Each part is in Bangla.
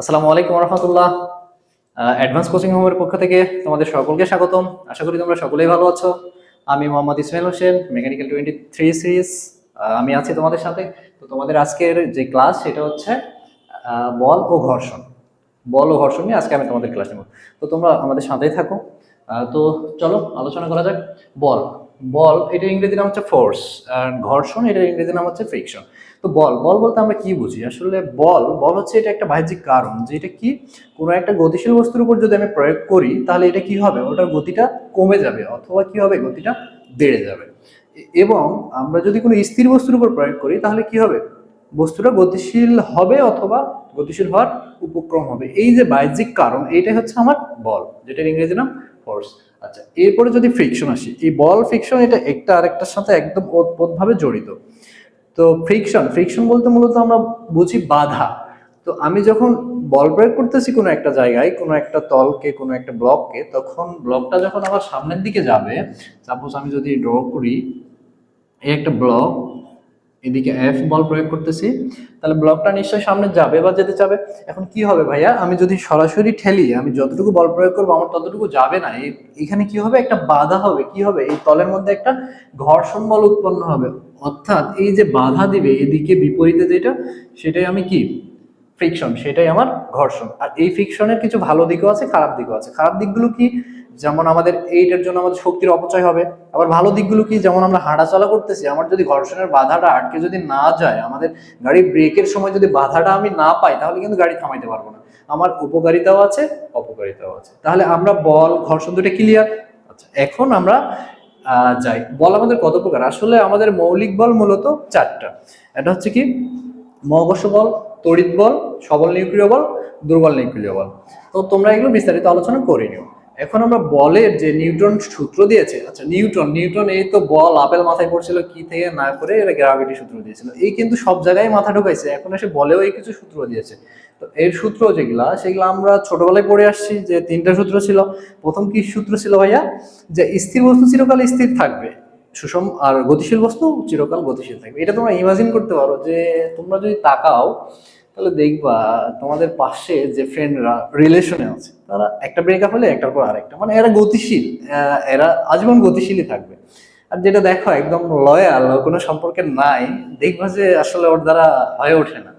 আসসালামু আলাইকুম রহমতুল্লাহ। অ্যাডভান্স কোচিং হোমের পক্ষ থেকে তোমাদের সকলকে স্বাগতম। আশা করি তোমরা সকলেই ভালো আছো। আমি Mohammad Ismail Hossain mechanical twenty three series আমি আছি তোমাদের সাথে। তো তোমাদের আজকের যে ক্লাস, সেটা হচ্ছে বল ও ঘর্ষণ। বল ও ঘর্ষণ নিয়ে আজকে আমি তোমাদের ক্লাস নেব। তো তোমরা আমাদের সাথেই থাকো। তো চলো, আলোচনা করা যাক। বল। বল, এটা ইংরেজি নাম হচ্ছে ফোর্স আর ঘর্ষণ, এটা ইংরেজি নাম হচ্ছে ফ্রিকশন তো বল বল বলতে আমরা কি বুঝি? আসলে বল বল হচ্ছে এটা একটা বাহ্যিক কারণ যে এটা কি? কোনো একটা গতিশীল বস্তুর উপর যদি আমি প্রয়োগ করি, তাহলে এটা কি হবে? ওটার গতিটা কমে যাবে অথবা কি হবে? গতিটা বেড়ে যাবে। এবং আমরা যদি কোনো স্থির বস্তুর উপর প্রয়োগ করি, তাহলে কি হবে? বস্তুটা গতিশীল হবে অথবা গতিশীল হওয়ার উপক্রম হবে। এই যে বাহ্যিক কারণ, এইটাই হচ্ছে আমার বল, যেটার ইংরেজি নাম ফোর্স। আচ্ছা এরপরে যদি ফ্রিকশন আসি, এই বল, ফ্রিকশন এটা একটা আরেকটার সাথে একদম ওতপ্রোতভাবে জড়িত। তো ফ্রিকশন ফ্রিকশন বলতে মূলত আমরা বুঝি বাধা। তো আমি যখন বল প্রয়োগ করতেছি কোনো একটা জায়গায়, কোনো একটা তলকে, কোনো একটা ব্লককে তখন ব্লকটা যখন আমার সামনের দিকে যাবে সাপোজ আমি যদি ড্র করি, এই একটা ব্লক এদিকে এফ বল প্রয়োগ করতেছি, তাহলে ব্লকটা নিশ্চয়ই সামনে যাবে বা যেতে যাবে এখন কি হবে ভাইয়া? আমি যদি সরাসরি ঠেলি, আমি যতটুকু বল প্রয়োগ করব, আমার ততটুকু যাবে না। এখানে কি হবে? একটা বাধা হবে। কি হবে? এই তলের মধ্যে একটা ঘর্ষণ বল উৎপন্ন হবে। অর্থাৎ এই যে বাধা দিবে এদিকে বিপরীতে যেটা, সেটাই আমি কি? ফ্রিকশন সেটাই আমার ঘর্ষণ। আর এই ফ্রিকশনের কিছু ভালো দিকও আছে, খারাপ দিকও আছে। খারাপ দিকগুলো কি? যেমন আমাদের এইটার জন্য আমাদের শক্তির অপচয় হবে। আবার ভালো দিকগুলো কি? যেমন আমরা হাঁটাচলা করতেছি, আমার যদি ঘর্ষণের বাধাটা আটকে যদি না যায়, আমাদের গাড়ির ব্রেকের সময় যদি বাধাটা আমি না পাই, তাহলে কিন্তু গাড়ি থামাইতে পারব না। আমার উপকারিতাও আছে, অপকারিতাও আছে। তাহলে আমরা বল, ঘর্ষণ দুটো ক্লিয়ার আচ্ছা এখন আমরা যাই বল আমাদের কত প্রকার? আসলে আমাদের মৌলিক বল মূলত চারটা। এটা হচ্ছে কি? মহাকর্ষ বল, তড়িৎ বল, সবল নিউক্লিয় বল, দুর্বল নিউক্লিয় বল। তো তোমরা এগুলো বিস্তারিত আলোচনা করে নিও। এখন আমরা বলের যে নিউটন সূত্র দিয়েছে আচ্ছা নিউটন নিউটন এই তো বল আপেল মাথায় পড়ছিল কি থেকে না করে এরা গ্রাভিটি সূত্র দিয়েছিল। এই কিন্তু সব জায়গায় মাথা ঢুকাইছে, এখন এসে বলেও এই কিছু সূত্র দিয়েছে। তো এর সূত্র যেগুলা, সেগুলো আমরা ছোটবেলায় পড়ে আসছি যে তিনটা সূত্র ছিল। প্রথম কি সূত্র ছিল ভাইয়া? যে স্থির বস্তু চিরকাল স্থির থাকবে। সুষম আর গতিশীল বস্তু চিরকাল গতিশীল থাকবে। এটা তোমরা ইমাজিন করতে পারো যে তোমরা যদি তাকাও, তাহলে দেখবা তোমাদের পাশে যে ফ্রেন্ডরা রিলেশনে আছে, তারা একটা ব্রেকআপ হলে একটার পর আরেকটা। মানে এরা গতিশীল এরা আজীবন গতিশীলই থাকবে। আর যেটা দেখো, একদম লয়াল কোনো সম্পর্কে নাই, দেখবা যে আসলে ওর দ্বারা হয়ে ওঠে না।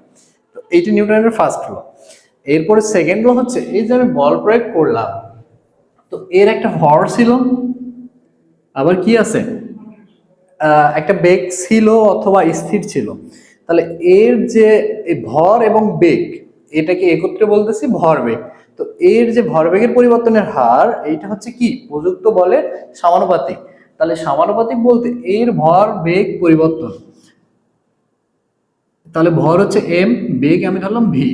এইটি নিউটনের ফার্স্ট ল এরপরে সেকেন্ড ল হচ্ছে, এই যে আমি বল প্রয়োগ করলাম, তো এর একটা ভর ছিল, আবার কি আছে? একটা বেগ ছিল অথবা স্থির ছিল। তাহলে এর যে ভর এবং বেগ, এটাকে একত্রে বলতেছি ভরবেগ তো এর যে ভরবেগের পরিবর্তনের হার, এইটা হচ্ছে কি? প্রযুক্ত বলের সমানুপাতিক। তাহলে সমানুপাতিক বলতে এর ভর বেগ পরিবর্তন। তাহলে ভর হচ্ছে এম বেগ আমি ধরলাম ভি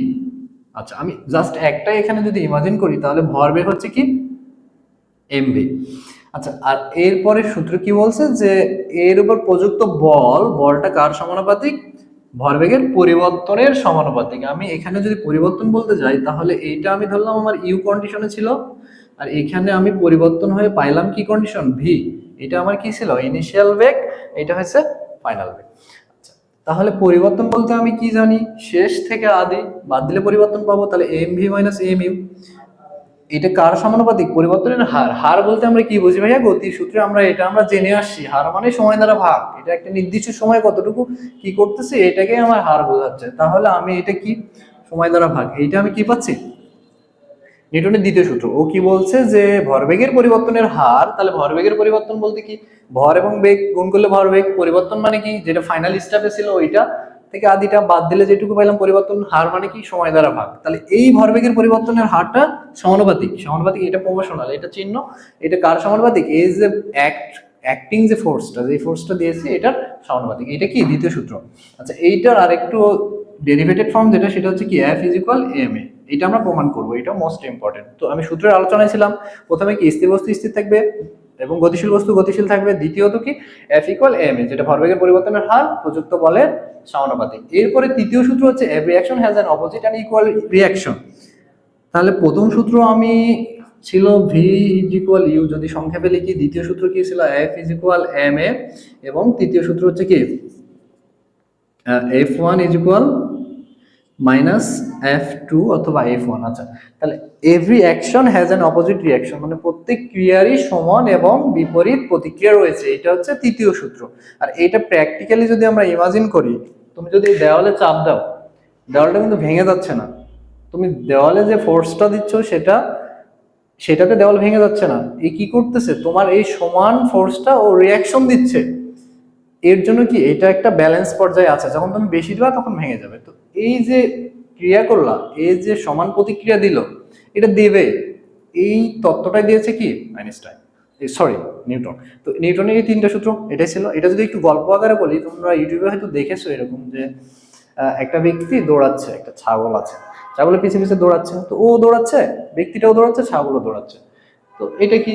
আচ্ছা আমি জাস্ট একটাই এখানে যদি ইমাজিন করি, তাহলে ভর বেগ হচ্ছে কি? এমভি আচ্ছা আর এরপরে সূত্র কি বলছে? যে এর উপর প্রযুক্ত বল, বলটা কার সমানুপাতিক? ভরবেগের পরিবর্তনের সমানুপাতিক। আমি এখানে যদি পরিবর্তন বলতে যাই, তাহলে এইটা আমি ধরলাম আমার ইউ কন্ডিশনে ছিল। আর এখানে আমি পরিবর্তন হয়ে পাইলাম কি কন্ডিশন ভি এটা আমার কি ছিল? ইনিশিয়াল বেগ, এটা হচ্ছে ফাইনাল বেগ। তাহলে পরিবর্তন বলতে আমি কি জানি? শেষ থেকে আদি, বাদ দিলে পরিবর্তন পাবো, তাহলে M V minus M U এটা কার সমানুপাতিক? পরিবর্তনের হার। হার বলতে আমরা কি বুঝি ভাইয়া? গতির সূত্রে আমরা এটা আমরা জেনে আসছি। হার মানে সময় দ্বারা ভাগ। এটা একটা নির্দিষ্ট সময় কতটুকু কি করতেছে এটাকে আমার হার বোঝাচ্ছে। তাহলে আমি এটা কি? সময় দ্বারা ভাগ। এইটা আমি কি পাচ্ছি? নিউটনের দ্বিতীয় সূত্র। ও কি বলছে যে ভরবেগের পরিবর্তনের হার, তাহলে ভরবেগের পরিবর্তন বলতে কি? ভর এবং বেগ গুণ করলে ভরবেগ পরিবর্তন মানে কি? যেটা ফাইনাল স্টেপে ছিল ওইটা থেকে আদিটা বাদ দিলে যেটুকু পাইলাম পরিবর্তন, হার মানে কি? সময় দ্বারা ভাগ। তাহলে এই ভরবেগের পরিবর্তনের হারটা সমানুপাতিক। সমানুপাতিক এটা প্রমোশনাল এটা চিহ্ন। এটা কার সমানুপাতিক? এই যে অ্যাক্ট অ্যাক্টিং যে ফোর্সটা যে ফোর্সটা দিয়েছে, এটার সমানুপাতিক। এটা কি? দ্বিতীয় সূত্র। আচ্ছা এইটার আরেকটু ডেরিভেটেড ফর্ম যেটা, সেটা হচ্ছে কি? F is equal M A এটা আমরা প্রমাণ করব এটা মোস্ট ইম্পর্টেন্ট তো আমি সূত্রের আলোচনায় ছিলাম, প্রথমে কি স্থির বস্তু স্থির থাকবে এবং গতিশীল বস্তু গতিশীল থাকবে? দ্বিতীয়ত কি এফ ইকুয়াল এম যেটা ভরবেগের পরিবর্তনের হার, প্রযুক্ত বলের সমানুপাতিক। এরপরে তৃতীয় সূত্র হচ্ছে every action has an opposite and equal reaction তাহলে প্রথম সূত্র আমি ছিল ভি ইজ ইকুয়াল ইউ যদি সংক্ষেপে লিখি, দ্বিতীয় সূত্র কি ছিল? F is equal M A এবং তৃতীয় সূত্র হচ্ছে কি? F one is equal minus F two অথবা এফ ওয়ান আচ্ছা। তাহলে every action has an opposite reaction মানে প্রত্যেক ক্রিয়ারই সমান এবং বিপরীত প্রতিক্রিয়া রয়েছে, এটা হচ্ছে তৃতীয় সূত্র। আর এটা প্র্যাকটিক্যালি যদি আমরা ইমাজিন করি, তুমি যদি দেওয়ালে চাপ দাও, দেওয়ালটা কিন্তু ভেঙে যাচ্ছে না। তুমি দেওয়ালে যে ফোর্সটা দিচ্ছ, সেটা, সেটাতে দেওয়াল ভেঙে যাচ্ছে না। এই কি করতেছে? তোমার এই সমান ফোর্সটা ও রিয়াকশন দিচ্ছে। এর জন্য কি এটা একটা ব্যালেন্স পর্যায়ে আছে। যখন তুমি বেশি দিবা, তখন ভেঙে যাবে। তো এই যে ক্রিয়া করলা, এই যে সমান প্রতিক্রিয়া দিল, এটা দেবে। এই তত্ত্বটাই দিয়েছে কি? আইনস্টাইন। Sorry Newton. তো নিউটনের এই তিনটা সূত্র, এটাই ছিল। এটা যদি একটু গল্প আকারে বলি, তোমরা ইউটিউবে হয়তো দেখেছ এরকম যে একটা ব্যক্তি দৌড়াচ্ছে, একটা ছাগল আছে। ছাগলের পিছে পিছে দৌড়াচ্ছে। তো ও দৌড়াচ্ছে, ব্যক্তিটাও দৌড়াচ্ছে, ছাগলও দৌড়াচ্ছে। তো এটা কি?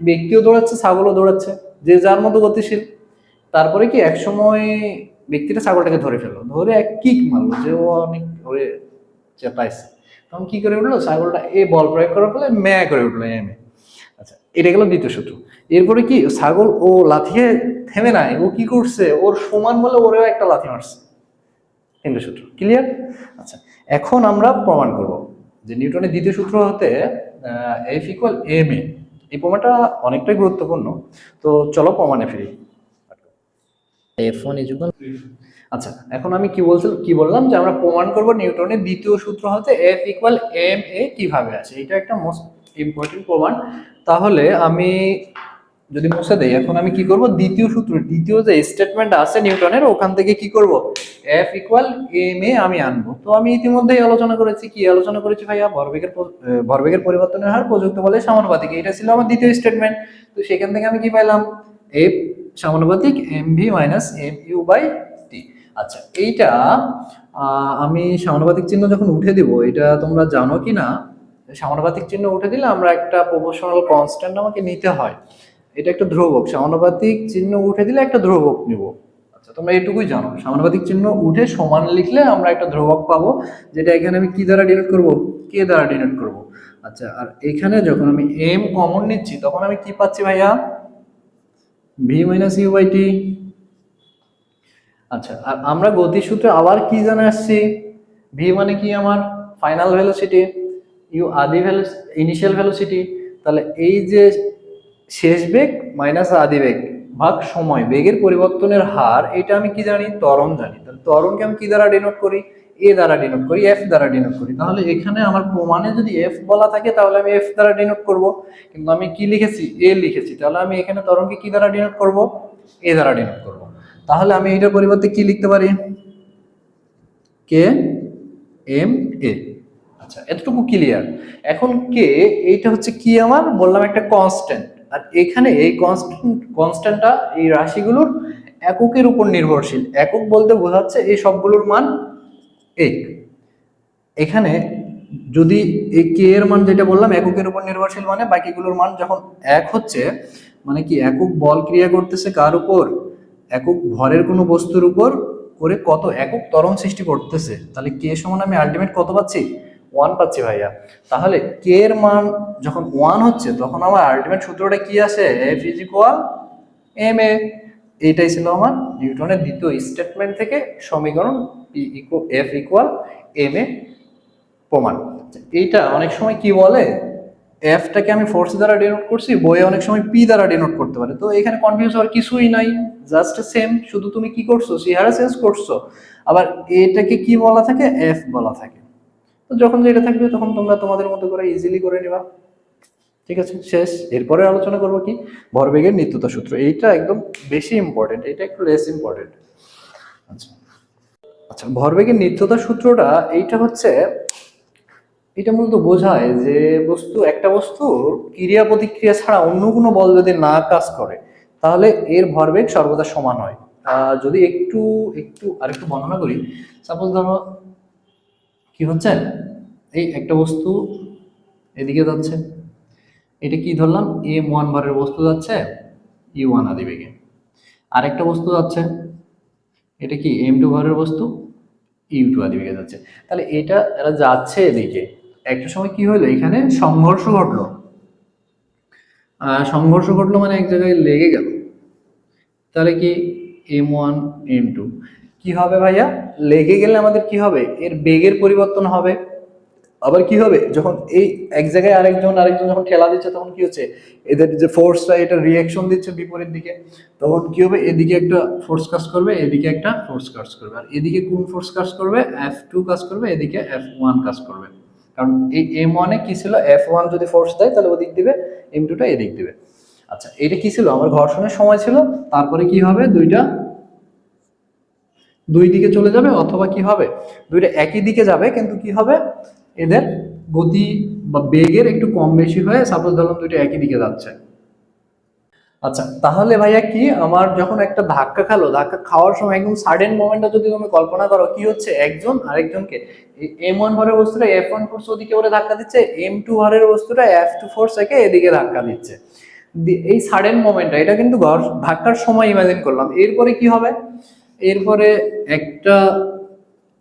ব্যক্তিও দৌড়াচ্ছে, ছাগলও দৌড়াচ্ছে। যে যার মতো গতিশীল। তারপরে কি এক সময় ব্যক্তিটা ছাগলটাকে ধরে ফেলল। ধরে এক কিক মারলো যে ও অনেক ওরে চেপাইছে। তখন কি করে উঠল? ছাগলটা এ বল প্রয়োগ করার ফলে ম্যা করে উঠল এমে। আচ্ছা এটা গেল দ্বিতীয় সূত্র এরপরে কি ছাগল ও লাথিয়ে থেমে নাই, ও কি করছে? ওর সমান বলে ওরেও একটা লাথি মারছে। তিনটে সূত্র ক্লিয়ার আচ্ছা এখন আমরা প্রমাণ করব যে নিউটনের দ্বিতীয় সূত্র হতে এফ ইকুয়াল এম এ। এই প্রমাণটা অনেকটাই গুরুত্বপূর্ণ। তো চলো প্রমাণে ফিরি। এফ ওয়ান ইজুকাল আচ্ছা এখন আমি কি বলছি কি বললাম যে আমরা প্রমাণ করব নিউটনের দ্বিতীয় সূত্র হতে এফ ইকুয়াল এম এ কীভাবে আছে। এটা একটা মোস্ট ইম্পর্টেন্ট প্রমাণ। তাহলে আমি যদি মুছে দেই, এখন আমি কি করব? দ্বিতীয় সূত্র, দ্বিতীয় যে স্টেটমেন্ট আছে নিউটনের, ওখান থেকে কি করব? এফ ইকুয়াল এম এ আমি আনব। তো আমি ইতিমধ্যেই আলোচনা করেছি। কি আলোচনা করেছি ভাইয়া? ভরবেগের ভরবেগের পরিবর্তনের হার, প্রযুক্ত বলে সমানুপাতিক এটা ছিল আমার দ্বিতীয় স্টেটমেন্ট তো সেখান থেকে আমি কি পাইলাম? এফ সমানুপাতিক M V minus M U by T আচ্ছা এইটা আমি সমানুপাতিক চিহ্ন যখন উঠে দিব, এটা তোমরা জানো কি না? সমানুপাতিক চিহ্ন উঠে দিলে আমরা একটা প্রপোর্শনাল কনস্ট্যান্ট আমাকে নিতে হয়। এটা একটা ধ্রুবক, সমানুপাতিক চিহ্ন উঠে দিলে একটা ধ্রুবক নিব। আচ্ছা তোমরা এটুকুই জানো। সমানুপাতিক চিহ্ন উঠে সমান লিখলে আমরা একটা ধ্রুবক পাবো, যেটা এখানে আমি কি দ্বারা ডিনোট করব? কে দ্বারা ডিনোট করব। আচ্ছা আর এখানে যখন আমি এম কমন নিচ্ছি, তখন আমি কি পাচ্ছি ভাইয়া? V minus U by T আচ্ছা আর আমরা গতির সূত্রে আবার কি জানে আসছি? ভি মানে কি আমার ফাইনাল ভেলোসিটি ইউ আদি ভ্যালু ইনিশিয়াল ভেলোসিটি তাহলে এই যে শেষ বেগ মাইনাস আদি বেগ ভাগ সময়, বেগের পরিবর্তনের হার, এটা আমি কি জানি? ত্বরণ জানি। তাহলে ত্বরণকে আমি কি দ্বারা ডিনোট করি? এ দ্বারা ডিনোট করি এফ দ্বারা ডিনোট করি। তাহলে এখানে আমার প্রমাণে যদি এফ বলা থাকে, তাহলে আমি এফ দ্বারা ডিনোট করব। কিন্তু আমি কি লিখেছি? এ লিখেছি। তাহলে আমি এখানে ত্বরণকে কি দ্বারা ডিনোট করব? এ দ্বারা ডিনোট করব। তাহলে আমি এটার পরিবর্তে কি লিখতে পারি? কে এম এ আচ্ছা এতটুকু ক্লিয়ার এখন কে এইটা হচ্ছে কি আমার? বললাম একটা কনস্ট্যান্ট আর এখানে এই কনস্ট্যান্ট কনস্ট্যান্টটা এই রাশিগুলোর এককের উপর নির্ভরশীল। একক বলতে বোঝাচ্ছে এই সবগুলোর মান এক। এখানে যদি এই কে এর মান যেটা বললাম, এককের উপর নির্ভরশীল মানে বাকিগুলোর মান যখন এক হচ্ছে মানে কি একক বল ক্রিয়া করতেছে কার উপর? একক ভরের কোনো বস্তুর উপর করে কত একক ত্বরণ সৃষ্টি করতেছে। তাহলে কে সমান আমি আলটিমেট কত পাচ্ছি? ওয়ান পাচ্ছি ভাইয়া। তাহলে কে এর মান যখন ওয়ান হচ্ছে, তখন আমার আলটিমেট সূত্রটা কি আসে F is equal M A এইটাই ছিল আমার নিউটনের দ্বিতীয় স্টেটমেন্ট থেকে সমীকরণ পি ইকো এফ ইকুয়াল এম এ প্রমাণ। এইটা অনেক সময় কি বলে? এফটাকে আমি ফোর্স দ্বারা ডিনোট করছি, বইয়ে অনেক সময় পি দ্বারা ডিনোট করতে পারে। তো এখানে কনফিউজ হওয়ার কিছুই নাই জাস্ট সেম শুধু তুমি কি করছ? সিহারা চেঞ্জ করছ। আবার এটাকে কি বলা থাকে? এফ বলা থাকে। তো যখন যেটা থাকবে তখন তোমরা তোমাদের মতো করে ইজিলি করে নিবা। ঠিক আছে? শেষ। এরপরে আলোচনা করব কি? ভরবেগের নিত্যতা সূত্র। এইটা একদম বেশি ইম্পর্টেন্ট এটা একটু লেস ইম্পর্টেন্ট আচ্ছা। আচ্ছা ভরবেগের নিত্যতা সূত্রটা এইটা হচ্ছে এটা মূলত বোঝায় যে বস্তু, একটা বস্তুর ক্রিয়া প্রতিক্রিয়া ছাড়া অন্য কোনো বল যদি না কাজ করে, তাহলে এর ভরবেগ সর্বদা সমান হয়। যদি একটু একটু, আরেকটু বর্ণনা করি সাপোজ ধরো কি হচ্ছে? এই একটা বস্তু এদিকে যাচ্ছে। এটা কি ধরলাম? এম ওয়ান ভারের বস্তু যাচ্ছে ইউ ওয়ান আদি বেগে। আরেকটা বস্তু যাচ্ছে, এটা কি এম টু ভারের বস্তু? ইউ টু আদি বেগে যাচ্ছে। তাহলে এটা এরা যাচ্ছে এদিকে। একটা সময় কি হলো এখানে সংঘর্ষ ঘটলো। সংঘর্ষ ঘটলো মানে এক জায়গায় লেগে গেল। তাহলে কি এম ওয়ান এম টু কি হবে ভাইয়া? লেগে গেলে আমাদের কি হবে? এর বেগের পরিবর্তন হবে। আবার কি হবে? যখন এই এক জায়গায় আরেকজন আরেকজন যখন ঠেলা দিচ্ছে, তখন কি হচ্ছে? এদের যে ফোর্সটা এটা রিয়াকশন দিচ্ছে বিপরীত দিকে। তখন কি হবে? এদিকে একটা ফোর্স কাজ করবে, এদিকে একটা ফোর্স কাজ করবে। আর এদিকে কোন ফোর্স কাজ করবে? এফ টু কাজ করবে, এদিকে এফ ওয়ান কাজ করবে। কারণ এই এম ওয়ানে কি ছিল? এফ ওয়ান যদি ফোর্স দেয়, তাহলে ওদিক দিবে এম টুটা এদিক দিবে। আচ্ছা এটা কি ছিল? আমার ঘর্ষণের সময় ছিল। তারপরে কি হবে? দুইটা, দুই দিকে চলে যাবে, অথবা কি হবে? দুইটা একই দিকে যাবে, কিন্তু কি হবে? এদের গতি বা বেগের একটু কম বেশি হয়ে সাপোজ ধরলাম দুইটা একই দিকে যাচ্ছে। আচ্ছা তাহলে ভাইয়া কি আমার যখন একটা ধাক্কা খালো, ধাক্কা খাওয়ার সময় একদম সাডেন মোমেন্টটা যদি তুমি কল্পনা করো, কি হচ্ছে? একজন আরেকজনকে। এম ওয়ান ভরের বস্তুটা এফ ওয়ান ফোর্স ওদিকে ওরে ধাক্কা দিচ্ছে এম টু ভরের বস্তুটা এফ টু ফোর্স একে এদিকে ধাক্কা দিচ্ছে। এই সাডেন মোমেন্টটা এটা কিন্তু ধাক্কার সময় ইমাজিন করলাম। এরপরে কি হবে? এরপরে একটা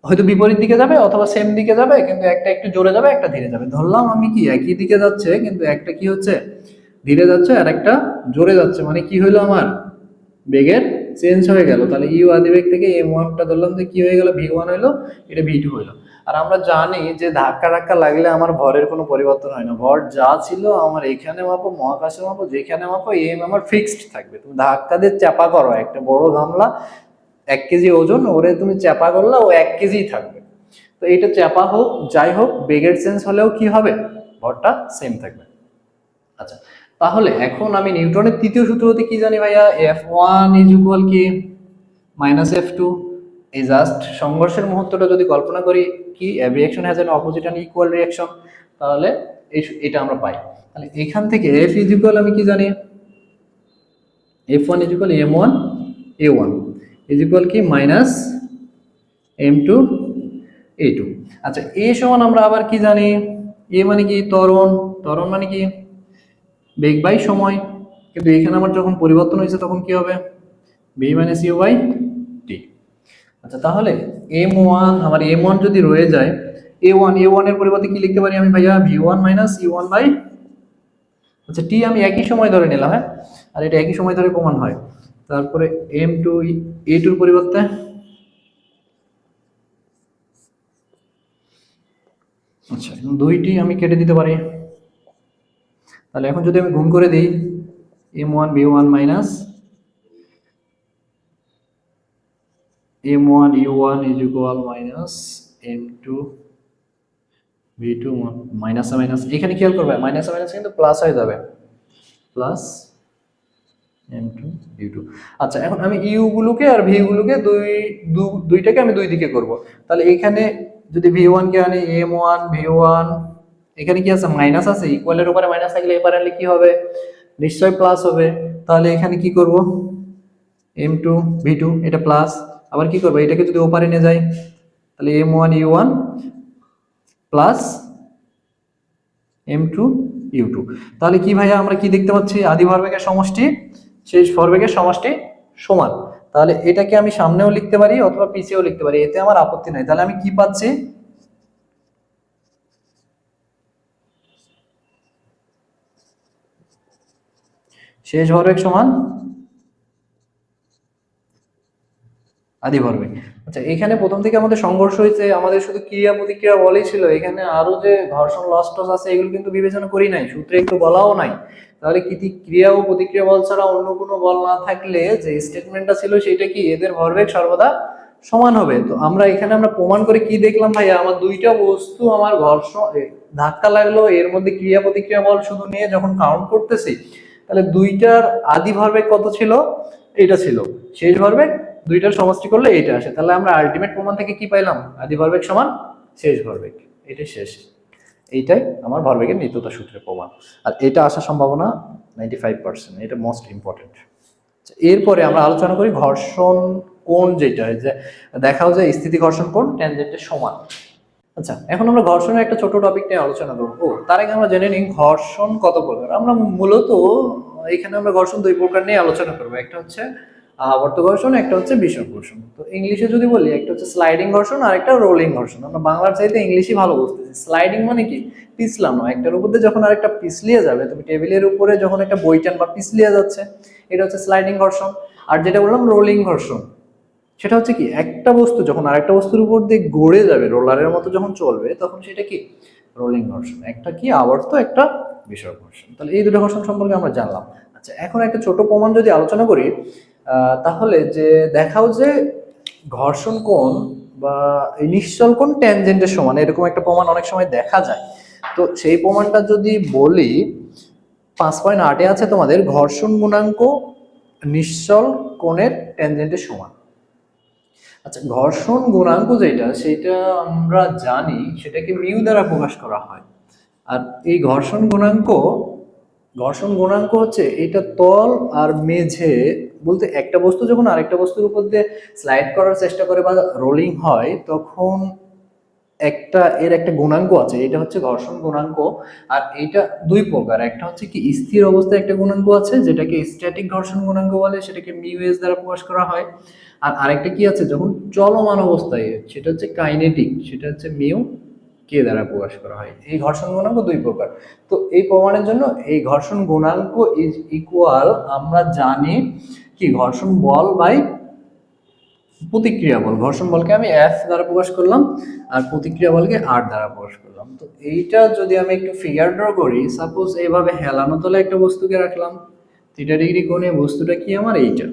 হয়তো বিপরীত দিকে যাবে অথবা সেম দিকে যাবে, কিন্তু একটা একটু জোরে যাবে, একটা ধীরে যাবে। ধরলাম আমি কি একই দিকে যাচ্ছে, কিন্তু একটা কি হচ্ছে? ধীরে যাচ্ছে আর একটা জোরে যাচ্ছে। মানে কি হইল আমার? বেগের চেঞ্জ হয়ে গেল। তাহলে ইউ আদিবেগ থেকে এম ওয়ানটা ধরলাম যে কি হয়ে গেল? ভি ওয়ান হইল, এটা ভি টু হইল। আর আমরা জানি যে ধাক্কা ধাক্কা লাগলে আমার ভরের কোনো পরিবর্তন হয় না। ভর যা ছিল আমার এখানে মাপো, মহাকাশে মাপো, যেখানে মাপো এম আমার ফিক্সড থাকবে। তুমি ধাক্কা দিয়ে চাপা করো, একটা বড় গামলা এক কেজি ওজন, ওরে তুমি চাপা করলে, ও এক কেজি থাকবে। তো এটা চাপা হোক, যাই হোক, বেগের চেঞ্জ হলেও কি হবে? ভরটা সেম থাকবে। আচ্ছা তাহলে এখন আমি নিউটনের তৃতীয় সূত্র হতে কি জানি ভাইয়া? এফ ওয়ান ইজ ইকুয়াল কি? মাইনাস এফ টু এই জাস্ট সংঘর্ষের মুহূর্তটা যদি কল্পনা করি, কি? Reaction has an opposite and equal reaction তাহলে এটা আমরা পাই। তাহলে এখান থেকে এফ ইজ ইকুয়াল আমি কি জানি? F one is equal M one A one is equal কি? Minus M two A two আচ্ছা এ সমান আমরা আবার কি জানি? এ মানে কি? ত্বরণ। ত্বরণ মানে কি? বেগ বাই সময়। কিন্তু এখানে আমার যখন পরিবর্তন হয়েছে তখন কি হবে? B minus U by T আচ্ছা তাহলে এম ওয়ান আমার এম ওয়ান যদি রয়ে যায় এ ওয়ান এ ওয়ানের পরিবর্তে কি লিখতে পারি আমি ভাইয়া? V one minus U one by আচ্ছা টি আমি একই সময় ধরে নিলাম হ্যাঁ? আর এটা একই সময় ধরে প্রমাণ হয়। তারপরে এম টু এ টুর পরিবর্তে? আচ্ছা দুইটি আমি কেটে দিতে পারি। তাহলে এখন যদি আমি গুণ করে দিই M one B one minus M one U one is equal minus M two V two minus minus এখানে খেয়াল করবে মাইনাস মাইনাস কিন্তু প্লাস হয়ে যাবে। Plus M two U two আচ্ছা এখন আমি ইউ গুলোকে আর ভি গুলোকে দুই দুইটাকে আমি দুই দিকে করব। তাহলে এখানে যদি ভি ওয়ান কে আনি এম ওয়ান ভি ওয়ান এখানে কি আছে? মাইনাস আছে? ইকুয়ালের উপরে মাইনাস থাকলে এবার আনলে কি হবে? নিশ্চয়ই প্লাস হবে। তাহলে এখানে কি করব? এম টু ভি টু এটা প্লাস আবার কি করব? এটাকে যদি ওপারে নিয়ে যাই, তাহলে M one U one plus M two U two তাহলে কি ভাইয়া, আমরা কি দেখতে পাচ্ছি? আদি ভরবেগের সমষ্টি শেষ ভরবেগের সমষ্টি সমান। তাহলে এটাকে আমি সামনেও লিখতে পারি অথবা পিছিয়েও লিখতে পারি, এতে আমার আপত্তি নাই। তাহলে আমি কি পাচ্ছি? শেষ ভরবেগ সমান আদি ভরবেগ আচ্ছা এখানে প্রথম থেকে আমাদের সংঘর্ষ হয়েছে, আমাদের শুধু ক্রিয়া প্রতিক্রিয়া বলেই ছিল। এখানে আরও যে ঘর্ষণ লস টস আছে, এগুলো কিন্তু বিবেচনা করি নাই, সূত্রে একটু বলাও নাই। তাহলে কি ক্রিয়া ও প্রতিক্রিয়া বল ছাড়া অন্য কোনো বল না থাকলে যে স্টেটমেন্টটা ছিল সেটা কি এদের ভরবেগ সর্বদা সমান হবে? তো আমরা এখানে আমরা প্রমাণ করে কি দেখলাম ভাইয়া? আমার দুইটা বস্তু আমার ঘর্ষণ ধাক্কা লাগল, এর মধ্যে ক্রিয়া প্রতিক্রিয়া বল শুধু নিয়ে যখন কাউন্ট করতেছি, তাহলে দুইটার আদি ভরবেগ কত ছিল? এটা ছিল। শেষ ভরবেগ দুইটার সমষ্টি করলে এইটা আসে। তাহলে আমরা আলটিমেট প্রমাণ থেকে কি পাইলাম? আদি ভরবেগ সমান শেষ ভরবেগ এটাই শেষ। এইটাই আমার ভরবেগের নিত্যতা সূত্রের প্রমাণ। আর এটা আসার সম্ভাবনা নাইনটি ফাইভ পার্সেন্ট এটা মোস্ট ইম্পর্টেন্ট এরপরে আমরা আলোচনা করি ঘর্ষণ কোণ যেটা, যে দেখাও যে স্থিতি ঘর্ষণ কোণ ট্যানজেন্টের সমান। আচ্ছা এখন আমরা ঘর্ষণের একটা ছোট টপিক নিয়ে আলোচনা করব। তার আগে আমরা জেনে নিই ঘর্ষণ কত প্রকার। আমরা মূলত এখানে আমরা ঘর্ষণ দুই প্রকার নিয়ে আলোচনা করব। একটা হচ্ছে আবর্ত ঘর্ষণ, একটা হচ্ছে বিষম ঘর্ষণ। তো ইংলিশে যদি বলি, একটা হচ্ছে স্লাইডিং ঘর্ষণ আর একটা রোলিং ঘর্ষণ। আমরা বাংলার চাইতে ইংলিশই ভালো বুঝতেছি। স্লাইডিং মানে কি? পিছলানো। একটার উপর দিয়ে যখন আরেকটা পিছলিয়ে যাবে, তুমি টেবিলের উপরে যখন একটা বই টান বা পিছলিয়ে যাচ্ছে, এটা হচ্ছে স্লাইডিং ঘর্ষণ। আর যেটা বললাম রোলিং ঘর্ষণ। সেটা হচ্ছে কি? একটা বস্তু যখন আরেকটা বস্তুর উপর দিয়ে গড়ে যাবে, রোলারের মতো যখন চলবে, তখন সেটা কি? রোলিং ঘর্ষণ। একটা কি? আবর্ত, একটা বিষয় ঘর্ষণ। তাহলে এই দুটো ঘর্ষণ সম্পর্কে আমরা জানলাম। আচ্ছা এখন একটা ছোট প্রমাণ যদি আলোচনা করি তাহলে যে দেখাও যে ঘর্ষণ কোণ বা এই নিশ্চল কোণ ট্যানজেন্টের সমান, এরকম একটা প্রমাণ অনেক সময় দেখা যায়। তো সেই প্রমাণটা যদি বলি, পাঁচ পয়েন্ট আটে আছে তোমাদের, ঘর্ষণ গুণাঙ্ক নিশ্চল কোণের ট্যানজেন্টের সমান। আচ্ছা ঘর্ষণ গুণাঙ্ক যেটা, সেটা আমরা জানি, সেটাকে মিউ দ্বারা প্রকাশ করা হয়। আর এই ঘর্ষণ গুণাঙ্ক ঘর্ষণ গুণাঙ্ক হচ্ছে এটা তল আর মেঝে বলতে একটা বস্তু যখন আরেকটা বস্তুর উপর দিয়ে স্লাইড করার চেষ্টা করে বা রোলিং হয়, তখন একটা, এর একটা গুণাঙ্ক আছে। এটা হচ্ছে ঘর্ষণ গুণাঙ্ক। আর এটা দুই প্রকার। একটা হচ্ছে কি স্থির অবস্থায় একটা গুণাঙ্ক আছে, যেটাকে স্ট্যাটিক ঘর্ষণ গুণাঙ্ক বলে, সেটাকে মিউএস দ্বারা প্রকাশ করা হয়। আর আরেকটা কি আছে, যখন চলমান অবস্থায়, সেটা হচ্ছে কাইনেটিক সেটা হচ্ছে মিউ কে দ্বারা প্রকাশ করা হয়। এই ঘর্ষণ গুণাঙ্ক দুই প্রকার। তো এই প্রমাণের জন্য এই ঘর্ষণ গুণাঙ্ক ইজ ইকুয়াল আমরা জানি কি, ঘর্ষণ বল বাই প্রতিক্রিয়া বল? ঘর্ষণ বলকে আমি এফ দ্বারা প্রকাশ করলাম আর প্রতিক্রিয়া বলকে আর দ্বারা প্রকাশ করলাম। তো এইটা যদি আমি একটু ফিগার ড্র করি সাপোজ এইভাবে হেলানো তলে একটা বস্তুকে রাখলাম থিটা ডিগ্রি কোণে বস্তুটা কি আমার? এইটা।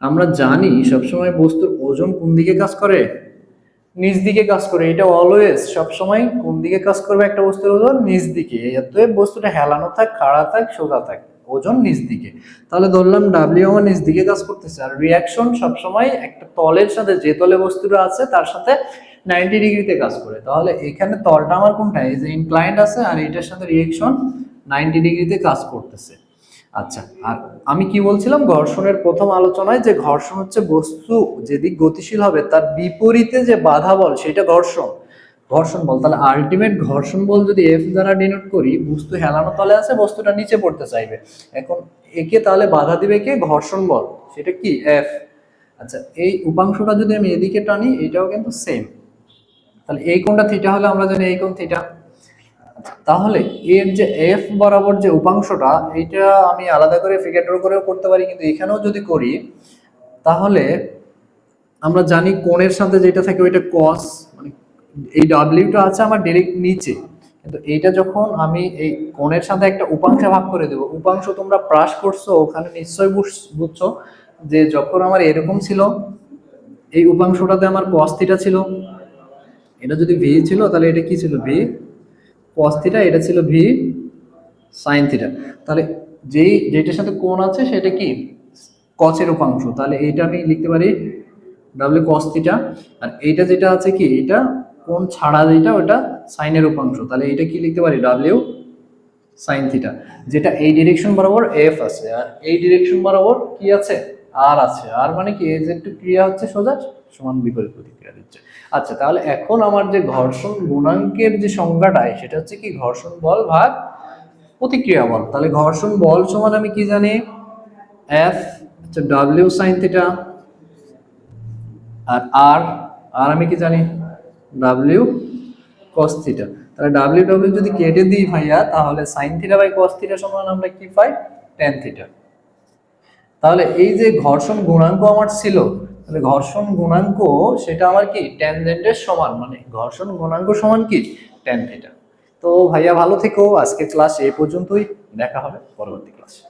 আমরা জানি সবসময় বস্তুর ওজন কোন দিকে কাজ করে? নিচ দিকে কাজ করে। এটা অলওয়েজ সবসময় কোন দিকে কাজ করবে একটা বস্তুর ওজন? নিচ দিকে। অতএব বস্তুটা হেলানো থাক, খাড়া থাক, সোজা থাক। ওজন নিচ দিকে। তাহলে ধরলাম ডাব্লিউ ওয়ান নিচ দিকে কাজ করতেছে। আর রিয়াকশন সবসময় একটা তলের সাথে যে তলে বস্তুটা আছে, তার সাথে নাইনটি ডিগ্রিতে কাজ করে। তাহলে এখানে তলটা আমার কোনটা? এই যে ইনক্লাইন্ড আছে, আর এটার সাথে রিয়াকশন নাইনটি ডিগ্রিতে কাজ করতেছে। আচ্ছা আর আমি কি বলছিলাম? ঘর্ষণের প্রথম আলোচনায় যে ঘর্ষণ হচ্ছে বস্তু যেদিক গতিশীল হবে, তার বিপরীতে যে বাধা বল, সেটা ঘর্ষণ। ঘর্ষণ বল। তাহলে আলটিমেট ঘর্ষণ বল যদি এফ দ্বারা ডিনোট করি, বস্তু হেলানো তলে আছে, বস্তুটা নিচে পড়তে চাইবে। এখন একে তাহলে বাধা দিবে কে? ঘর্ষণ বল। সেটা কি? এফ আচ্ছা এই উপাংশটা যদি আমি এদিকে টানি, এটাও কিন্তু সেম তাহলে এই কোণটা থিটা হলে আমরা জানি এই কোণ থিটা তাহলে এর যে এফ বরাবর যে উপাংশটা এটা আমি আলাদা করে ফিগার ড্র করেও করতে পারি, কিন্তু এখানেও যদি করি, তাহলে আমরা জানি কোণের সাথে যেটা থাকে ওইটা কস এই ডাব্লিউটা আছে আমার ডাইরেক্ট নিচে। কিন্তু এইটা যখন আমি এই কোণের সাথে একটা উপাংশে ভাগ করে দেবো, উপাংশ তোমরা প্রাস করছ, ওখানে নিশ্চয়ই বুঝ- বুঝছ যে যখন আমার এরকম ছিল, এই উপাংশটাতে আমার কস্তিটা ছিল। এটা যদি ভি ছিল, তাহলে এটা কি ছিল? ভি কস থিটা এটা ছিল ভি সাইন থিটা তাহলে যেই, যেটার সাথে কোণ আছে, সেটা কি? কচের উপাংশ। তাহলে এইটা আমি লিখতে পারি ডাব্লিউ কস থিটা আর এইটা যেটা আছে কি? এটা কোণ ছাড়া যেটা, ওটা সাইনের উপাংশ তাহলে এটা কি লিখতে পারি? ডাব্লিউ সাইন থিটা যেটা এই ডিরেকশন বরাবর এফ আছে। আর এই ডিরেকশন বরাবর কি আছে? আর আছে। আর মানে কি? এই যে একটু ক্রিয়া হচ্ছে সোজা, সমান বিপরীত প্রতিক্রিয়া দিচ্ছে। আচ্ছা তাহলে এখন আমার যে ঘর্ষণ গুণাঙ্কের যে সংজ্ঞাটা, সেটা হচ্ছে কি? ঘর্ষণ বল ভাগ প্রতিক্রিয়া বল। তাহলে ঘর্ষণ বল সমান আমি কি জানি? এফ হচ্ছে ডাব্লিউ সাইন থিটা আর আর আর আমি কি জানি? ডাব্লিউ কস থিটা তাহলে ডাব্লিউ ডাব্লিউ যদি কেটে দিই ভাইয়া, তাহলে sine theta by cos theta সমান আমরা কি পাই? ট্যান থিটা তাহলে এই যে ঘর্ষণ গুণাঙ্ক আমার ছিল, তাহলে ঘর্ষণ গুণাঙ্ক সেটা আমার কি? ট্যানজেন্টের সমান মানে ঘর্ষণ গুণাঙ্ক সমান কি? ট্যান থিটা তো ভাইয়া ভালো থেকো আজকে ক্লাস এই পর্যন্তই, দেখা হবে পরবর্তী ক্লাসে